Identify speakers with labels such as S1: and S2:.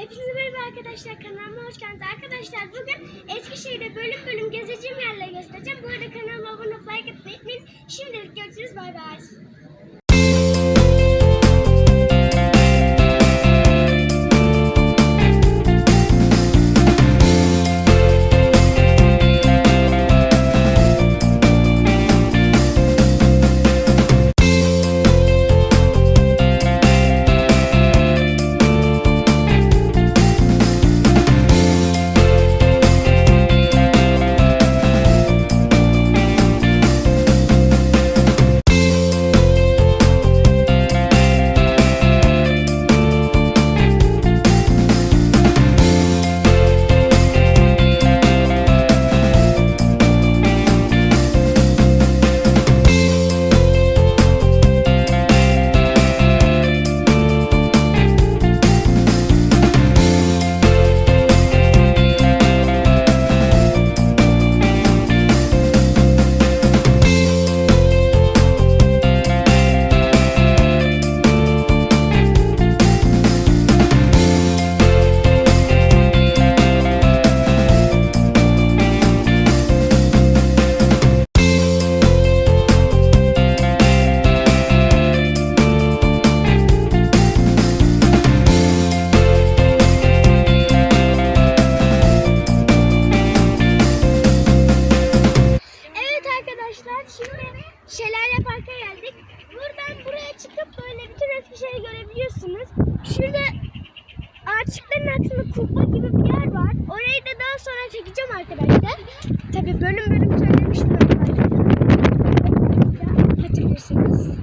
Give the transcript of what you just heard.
S1: Hepinize merhaba arkadaşlar kanalıma hoş geldiniz. Arkadaşlar bugün Eskişehir'de bölüm bölüm gezeceğim yerleri göstereceğim. Bu arada kanalıma abone olup like atmayı unutmayın. Şimdilik görüşürüz bay bay. Şimdi Şelale Park'a geldik. Buradan buraya çıkıp böyle bütün Eskişehir'i görebiliyorsunuz. Şurada ağaçlıkların altında kubba gibi bir yer var. Orayı da daha sonra çekeceğim arkadaşlar. Tabi bölüm bölüm söylemiştim. Hatırlıyorsunuz.